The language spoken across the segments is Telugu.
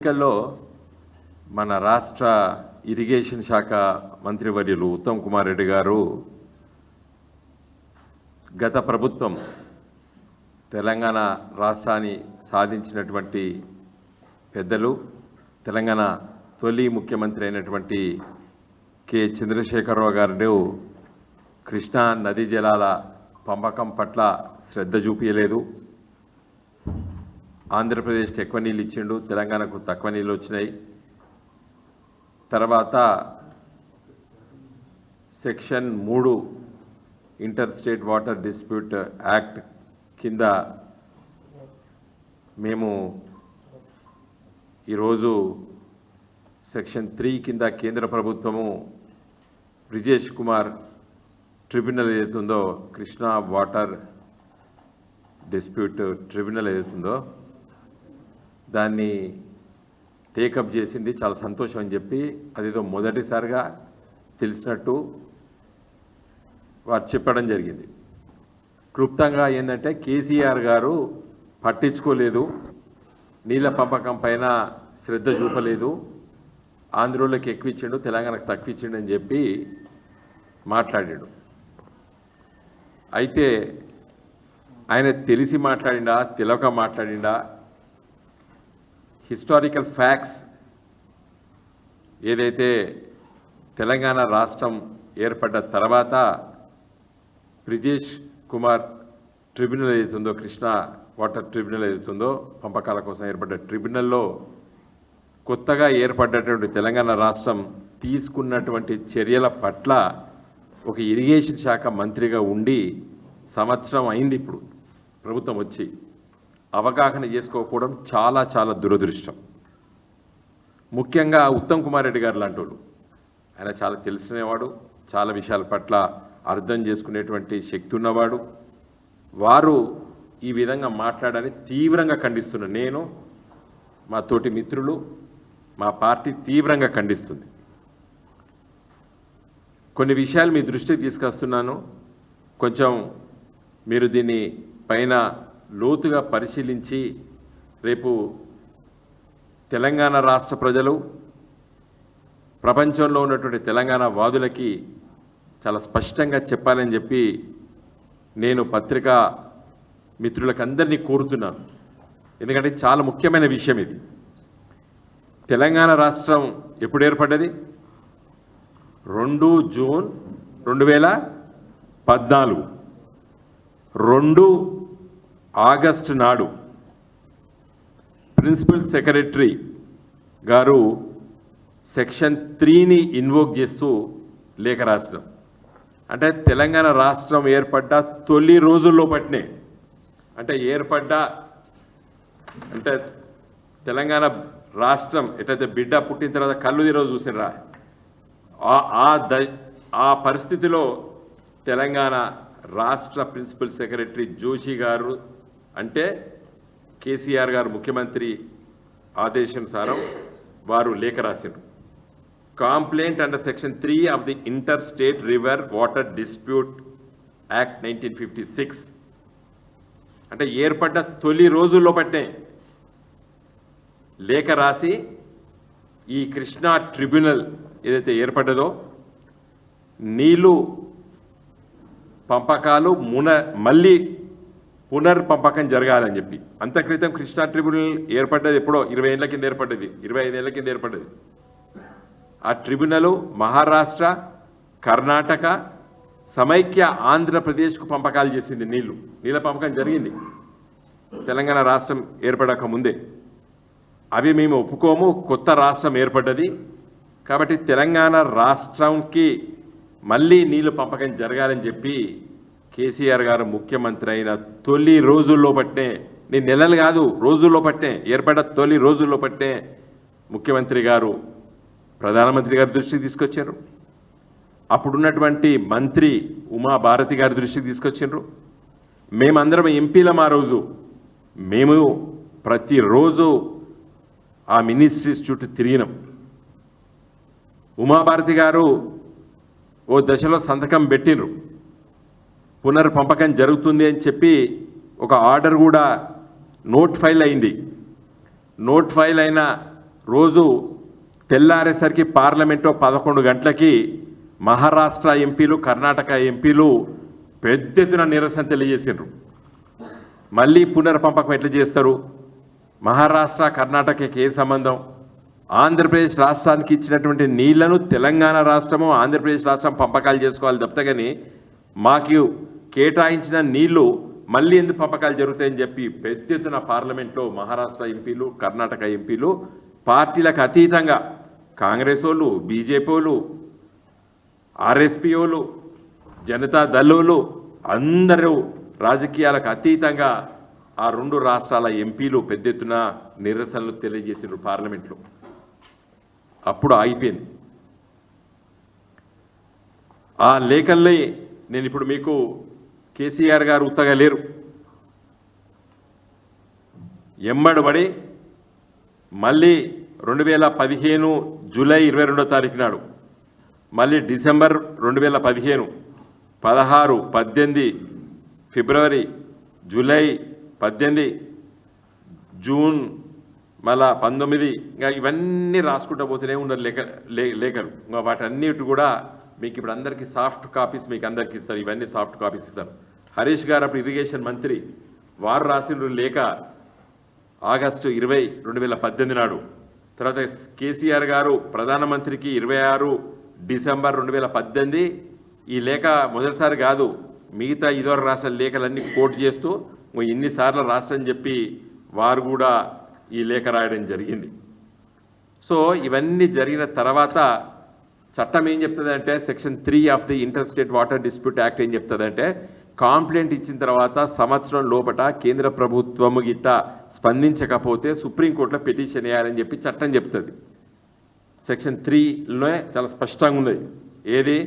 ఎన్నికల్లో మన రాష్ట్ర ఇరిగేషన్ శాఖ మంత్రివర్యులు ఉత్తమ్ కుమార్ రెడ్డి గారు గత ప్రభుత్వం తెలంగాణ రాష్ట్రాన్ని సాధించినటువంటి పెద్దలు తెలంగాణ తొలి ముఖ్యమంత్రి అయినటువంటి కె చంద్రశేఖరరావు గారు కృష్ణా నదీ జలాల పంపకం పట్ల శ్రద్ధ చూపించలేదు ఆంధ్రప్రదేశ్కి ఎక్కువ నీళ్ళు ఇచ్చిండు తెలంగాణకు తక్కువ నీళ్ళు వచ్చినాయి. తర్వాత సెక్షన్ మూడు interstate water dispute act కింద మేము ఈరోజు సెక్షన్ త్రీ కింద కేంద్ర ప్రభుత్వము బ్రిజేష్ కుమార్ ట్రిబ్యునల్ ఏదైతుందో కృష్ణా వాటర్ డిస్ప్యూట్ ట్రిబ్యునల్ ఏదైతుందో దాన్ని టేకప్ చేసింది చాలా సంతోషం అని చెప్పి అదేదో మొదటిసారిగా తెలిసినట్టు వారు చెప్పడం జరిగింది. క్లుప్తంగా ఏంటంటే కేసీఆర్ గారు పట్టించుకోలేదు నీళ్ళ పంపకం పైన శ్రద్ధ చూపలేదు ఆంధ్రోళ్ళకి ఎక్కువ ఇచ్చిండు తెలంగాణకు తక్కువ ఇచ్చిండు అని చెప్పి మాట్లాడాడు. అయితే ఆయన తెలిసి మాట్లాడిండా తెలవక మాట్లాడిండా హిస్టారికల్ ఫ్యాక్ట్స్ ఏదైతే తెలంగాణ రాష్ట్రం ఏర్పడ్డ తర్వాత బ్రిజేష్ కుమార్ ట్రిబ్యునల్ ఏదైతుందో కృష్ణా వాటర్ ట్రిబ్యునల్ ఏదైతుందో పంపకాల కోసం ఏర్పడ్డ ట్రిబ్యునల్లో కొత్తగా ఏర్పడ్డటువంటి తెలంగాణ రాష్ట్రం తీసుకున్నటువంటి చర్యల పట్ల ఒక ఇరిగేషన్ శాఖ మంత్రిగా ఉండి సంవత్సరం అయింది ఇప్పుడు ప్రభుత్వం వచ్చి. అవగాహన చేసుకోకపోవడం చాలా చాలా దురదృష్టం. ముఖ్యంగా ఉత్తమ్ కుమార్ రెడ్డి గారు లాంటి వాళ్ళు ఆయన చాలా తెలిసినవాడు చాలా విషయాల పట్ల అర్థం చేసుకునేటువంటి శక్తి ఉన్నవాడు. వారు ఈ విధంగా మాట్లాడని తీవ్రంగా ఖండిస్తున్న నేను మా తోటి మిత్రులు మా పార్టీ తీవ్రంగా ఖండిస్తుంది. కొన్ని విషయాలు మీ దృష్టికి తీసుకొస్తున్నాను. కొంచెం మీరు దీన్ని పైన లోతుగా పరిశీలించి రేపు తెలంగాణ రాష్ట్ర ప్రజలు ప్రపంచంలో ఉన్నటువంటి తెలంగాణ వాదులకి చాలా స్పష్టంగా చెప్పాలని చెప్పి నేను పత్రికా మిత్రులకందరినీ కోరుతున్నాను. ఎందుకంటే చాలా ముఖ్యమైన విషయం ఇది. తెలంగాణ రాష్ట్రం ఎప్పుడు ఏర్పడ్డది? రెండు జూన్ రెండు వేల పద్నాలుగు. రెండు ఆగస్టు నాడు ప్రిన్సిపల్ సెక్రటరీ గారు సెక్షన్ త్రీని ఇన్వోక్ చేస్తూ లేఖ రాసినాం. అంటే తెలంగాణ రాష్ట్రం ఏర్పడ్డ తొలి రోజుల్లో పట్టినే. అంటే ఏర్పడ్డ అంటే తెలంగాణ రాష్ట్రం ఎట్లయితే బిడ్డ పుట్టిన తర్వాత కళ్ళు ఈరోజు చూసినరా ఆ- ఆ ద ఆ పరిస్థితిలో తెలంగాణ రాష్ట్ర ప్రిన్సిపల్ సెక్రటరీ జోషి గారు అంటే కేసీఆర్ గారు ముఖ్యమంత్రి ఆదేశం సారం వారు లేఖ రాశారు complaint under section three of the interstate river water dispute act nineteen fifty six అంటే ఏర్పడ్డ తొలి రోజుల్లో పట్టే లేఖ రాసి ఈ కృష్ణా ట్రిబ్యునల్ ఏదైతే ఏర్పడ్డదో నీళ్ళు పంపకాలు మున మళ్ళీ పునర్పంపకం జరగాలని చెప్పి. అంత క్రితం కృష్ణా ట్రిబ్యునల్ ఏర్పడ్డది ఎప్పుడో? ఇరవై ఏళ్ళ కింద ఏర్పడ్డది. ఇరవై ఐదేళ్ళ కింద ఏర్పడ్డది. ఆ ట్రిబ్యునల్ మహారాష్ట్ర కర్ణాటక సమైక్య ఆంధ్రప్రదేశ్కు పంపకాలు చేసింది నీళ్ళు. నీళ్ళ పంపకం జరిగింది. తెలంగాణ రాష్ట్రం ఏర్పడక ముందే. అవి మేము ఒప్పుకోము. కొత్త రాష్ట్రం ఏర్పడ్డది. కాబట్టి తెలంగాణ రాష్ట్రంకి మళ్ళీ నీళ్ళు పంపకం జరగాలని చెప్పి కేసీఆర్ గారు ముఖ్యమంత్రి అయిన తొలి రోజుల్లో పట్టే నీ నెలలు కాదు రోజుల్లో పట్టే ఏర్పడ్డ తొలి రోజుల్లో పట్టే ముఖ్యమంత్రి గారు ప్రధానమంత్రి గారి దృష్టికి తీసుకొచ్చారు. అప్పుడున్నటువంటి మంత్రి ఉమా భారతి గారి దృష్టికి తీసుకొచ్చిండ్రు మేమందరం ఎంపీలం ఆ రోజు. మేము ప్రతిరోజు ఆ మినిస్ట్రీస్ చుట్టూ తిరిగినాం. ఉమాభారతి గారు ఓ దశలో సంతకం పెట్టినరు పునర్పంపకం జరుగుతుంది అని చెప్పి ఒక ఆర్డర్ కూడా నోట్ ఫైల్ అయింది. నోట్ ఫైల్ అయిన రోజు తెల్లారేసరికి పార్లమెంట్లో పదకొండు గంటలకి మహారాష్ట్ర ఎంపీలు కర్ణాటక ఎంపీలు పెద్ద ఎత్తున నిరసన తెలియజేసిండ్రు. మళ్ళీ పునర్పంపకం ఎట్లా చేస్తారు? మహారాష్ట్ర కర్ణాటకకి ఏ సంబంధం? ఆంధ్రప్రదేశ్ రాష్ట్రానికి ఇచ్చినటువంటి నీళ్ళను తెలంగాణ రాష్ట్రము ఆంధ్రప్రదేశ్ రాష్ట్రం పంపకాలు చేసుకోవాలి తప్ప కానీ మాకు కేటాయించిన నీళ్ళు మళ్ళీ ఎందుకు పంపకాలు జరుగుతాయని చెప్పి పెద్ద ఎత్తున పార్లమెంట్లో మహారాష్ట్ర ఎంపీలు కర్ణాటక ఎంపీలు పార్టీలకు అతీతంగా కాంగ్రెస్ వాళ్ళు బీజేపీ వాళ్ళు జనతా దళోలు అందరూ రాజకీయాలకు అతీతంగా ఆ రెండు రాష్ట్రాల ఎంపీలు పెద్ద ఎత్తున నిరసనలు తెలియజేసారు పార్లమెంట్లో. అప్పుడు ఆగిపోయింది. ఆ లేఖల్లో నేను ఇప్పుడు మీకు కేసీఆర్ గారు ఉత్తగా లేరు. ఎమ్మడబడి మళ్ళీ రెండు వేల పదిహేను జూలై ఇరవై రెండో తారీఖు నాడు మళ్ళీ డిసెంబర్ రెండు వేల పదిహేను పదహారు పద్దెనిమిది ఫిబ్రవరి జూలై పద్దెనిమిది జూన్ మళ్ళా పంతొమ్మిది ఇంకా ఇవన్నీ రాసుకుంటూ పోతూనే ఉన్నారు లేఖ లే- లేఖలు. ఇంకా వాటన్నిటి కూడా మీకు ఇప్పుడు అందరికీ సాఫ్ట్ కాపీస్ మీకు అందరికీ ఇస్తారు ఇవన్నీ సాఫ్ట్ కాపీస్ ఇస్తారు హరీష్ గారు అప్పుడు ఇరిగేషన్ మంత్రి. వారు రాసిన లేఖ ఆగస్టు ఇరవై రెండు వేల పద్దెనిమిది నాడు. తర్వాత కేసీఆర్ గారు ప్రధానమంత్రికి ఇరవై ఆరు డిసెంబర్ రెండు వేల పద్దెనిమిది. ఈ లేఖ మొదటిసారి కాదు మిగతా ఇదివరకు రాష్ట్ర లేఖలన్నీ కోట్ చేస్తూ ఇన్నిసార్లు రాష్ట్రం చెప్పి వారు కూడా ఈ లేఖ రాయడం జరిగింది. సో ఇవన్నీ జరిగిన తర్వాత చట్టం ఏం చెప్తుందంటే section three of the interstate water dispute act ఏం చెప్తుందంటే కాంప్లైంట్ ఇచ్చిన తర్వాత సంవత్సరం లోపట కేంద్ర ప్రభుత్వము గిట్ట స్పందించకపోతే సుప్రీంకోర్టులో పిటిషన్ వేయాలని చెప్పి చట్టం చెప్తుంది. సెక్షన్ త్రీలో చాలా స్పష్టంగా ఉన్నది. ఏది?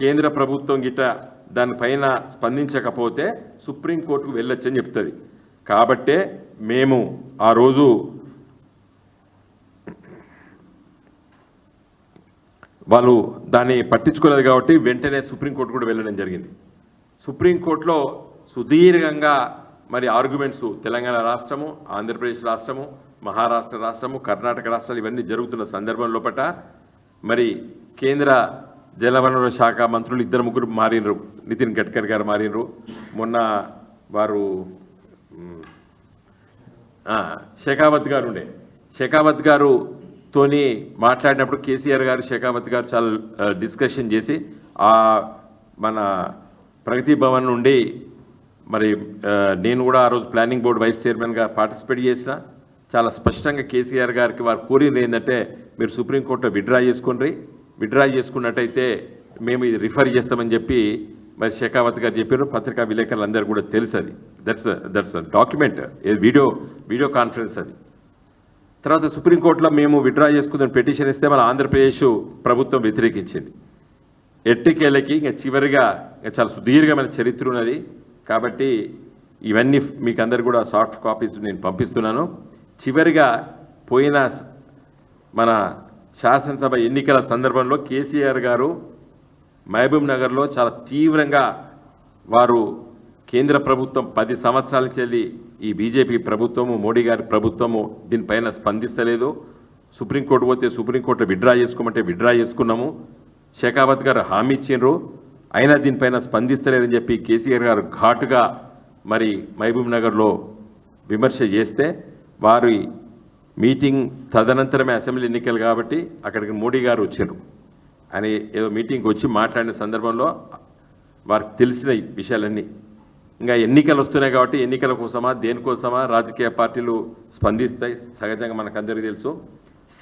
కేంద్ర ప్రభుత్వం గిట్ట దానిపైన స్పందించకపోతే సుప్రీంకోర్టుకు వెళ్ళొచ్చని చెప్తుంది. కాబట్టే మేము ఆ రోజు వాళ్ళు దాన్ని పట్టించుకోలేదు కాబట్టి వెంటనే సుప్రీంకోర్టు కూడా వెళ్ళడం జరిగింది. సుప్రీంకోర్టులో సుదీర్ఘంగా మరి ఆర్గ్యుమెంట్స్ తెలంగాణ రాష్ట్రము ఆంధ్రప్రదేశ్ రాష్ట్రము మహారాష్ట్ర రాష్ట్రము కర్ణాటక రాష్ట్రాలు ఇవన్నీ జరుగుతున్న సందర్భంలో పట మరి కేంద్ర జలవనరుల శాఖ మంత్రులు ఇద్దరు ముగ్గురు మారినరు. నితిన్ గడ్కరీ గారు మారినరు. మొన్న వారు షెకావత్ గారు ఉండే. షెకావత్ గారు తోని మాట్లాడినప్పుడు కేసీఆర్ గారు షెకావత్ గారు చాలా డిస్కషన్ చేసి ఆ మన ప్రగతి భవన్ నుండి మరి నేను కూడా ఆ రోజు ప్లానింగ్ బోర్డు వైస్ చైర్మన్గా పార్టిసిపేట్ చేసిన. చాలా స్పష్టంగా కేసీఆర్ గారికి వారు కోరింది ఏంటంటే మీరు సుప్రీంకోర్టులో విడ్రా చేసుకోండి విడ్రా చేసుకున్నట్టయితే మేము ఇది రిఫర్ చేస్తామని చెప్పి మరి షేకావత్ గారు చెప్పారు. పత్రికా విలేకరులందరూ కూడా తెలుసు అది that's that's document video video conference అది. తర్వాత సుప్రీంకోర్టులో మేము విడ్రా చేసుకుందని పిటిషన్ ఇస్తే మన ఆంధ్రప్రదేశ్ ప్రభుత్వం వ్యతిరేకించింది. ఎట్టికేళ్ళకి ఇంకా చివరిగా ఇంకా చాలా సుదీర్ఘమైన చరిత్ర ఉన్నది. కాబట్టి ఇవన్నీ మీకు అందరు కూడా సాఫ్ట్ కాపీస్ నేను పంపిస్తున్నాను. చివరిగా పోయిన మన శాసనసభ ఎన్నికల సందర్భంలో కేసీఆర్ గారు మహబూబ్ నగర్లో చాలా తీవ్రంగా వారు కేంద్ర ప్రభుత్వం పది సంవత్సరాల చెల్లి ఈ బీజేపీ ప్రభుత్వము మోడీ గారి ప్రభుత్వము దీనిపైన స్పందిస్తలేదు. సుప్రీంకోర్టు పోతే సుప్రీంకోర్టు విడ్రా చేసుకోమంటే విడ్రా చేసుకున్నాము. షేకావత్ గారు హామీ ఇచ్చిండ్రు. అయినా దీనిపైన స్పందిస్తలేదని చెప్పి కేసీఆర్ గారు ఘాటుగా మరి మహబూబ్ నగర్లో విమర్శ చేస్తే వారి మీటింగ్ తదనంతరమే అసెంబ్లీ ఎన్నికలు కాబట్టి అక్కడికి మోడీ గారు వచ్చారు ఆయన ఏదో మీటింగ్కి వచ్చి మాట్లాడిన సందర్భంలో వారికి తెలిసిన విషయాలన్నీ ఇంకా ఎన్నికలు వస్తున్నాయి కాబట్టి ఎన్నికల కోసమా దేనికోసమా రాజకీయ పార్టీలు స్పందిస్తాయి సహజంగా మనకందరికీ తెలుసు.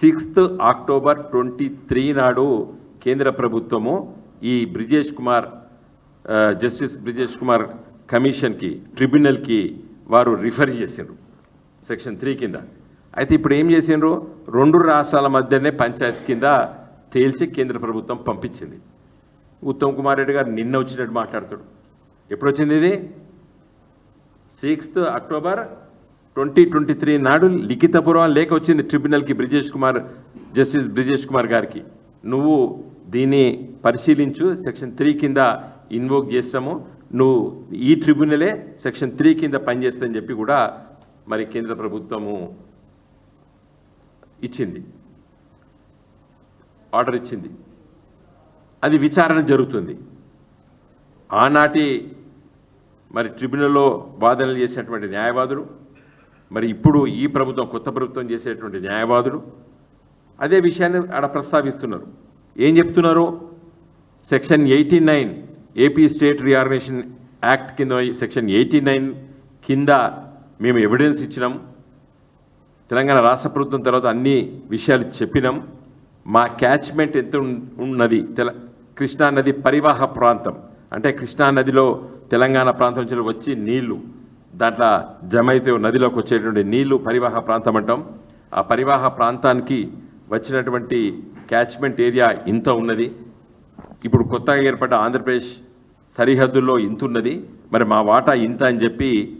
సిక్స్త్ అక్టోబర్ ట్వంటీ త్రీ నాడు కేంద్ర ప్రభుత్వము ఈ బ్రిజేష్ కుమార్ జస్టిస్ బ్రిజేష్ కుమార్ కమిషన్కి ట్రిబ్యునల్కి వారు రిఫర్ చేసిండ్రు సెక్షన్ త్రీ కింద. అయితే ఇప్పుడు ఏం చేసిండ్రు? రెండు రాష్ట్రాల మధ్యనే పంచాయత్ కింద తేల్చి కేంద్ర ప్రభుత్వం పంపించింది. ఉత్తమ్ కుమార్ రెడ్డి గారు నిన్న వచ్చినట్టు మాట్లాడతాడు ఎప్పుడు వచ్చింది ఇది? Sixth October twenty twenty three నాడు లిఖితపూర్వం లేఖ వచ్చింది ట్రిబ్యునల్కి బ్రిజేష్ కుమార్ జస్టిస్ బ్రిజేష్ కుమార్ గారికి. నువ్వు దీన్ని పరిశీలించు సెక్షన్ త్రీ కింద ఇన్వోక్ చేస్తాము. నువ్వు ఈ ట్రిబ్యునలే సెక్షన్ త్రీ కింద పనిచేస్తుందని చెప్పి కూడా మరి కేంద్ర ప్రభుత్వము ఇచ్చింది. ఆర్డర్ ఇచ్చింది. అది విచారణ జరుగుతుంది. ఆనాటి మరి ట్రిబ్యునల్లో వాదనలు చేసినటువంటి న్యాయవాదులు మరి ఇప్పుడు ఈ ప్రభుత్వం కొత్త ప్రభుత్వం చేసేటువంటి న్యాయవాదులు అదే విషయాన్ని ఆడ ప్రస్తావిస్తున్నారు. ఏం చెప్తున్నారు? Section eighty nine AP state reorganisation act కింద సెక్షన్ ఎయిటీ నైన్ కింద మేము ఎవిడెన్స్ ఇచ్చినాం. తెలంగాణ రాష్ట్ర ప్రభుత్వం తర్వాత అన్ని విషయాలు చెప్పినాం. మా క్యాచ్మెంట్ ఎంత ఉన్నది తెల కృష్ణా నది పరివాహ ప్రాంతం. అంటే కృష్ణా నదిలో తెలంగాణ ప్రాంతం నుంచి వచ్చి నీళ్ళు దాంట్లో జమైతే నదిలోకి వచ్చేటువంటి నీళ్ళు పరివాహ ప్రాంతం అంటాం. ఆ పరివాహ ప్రాంతానికి వచ్చినటువంటి క్యాచ్మెంట్ ఏరియా ఇంత ఉన్నది. ఇప్పుడు కొత్తగా ఏర్పడ్డ ఆంధ్రప్రదేశ్ సరిహద్దుల్లో ఇంత ఉన్నది. మరి మా వాటా ఇంత అని చెప్పి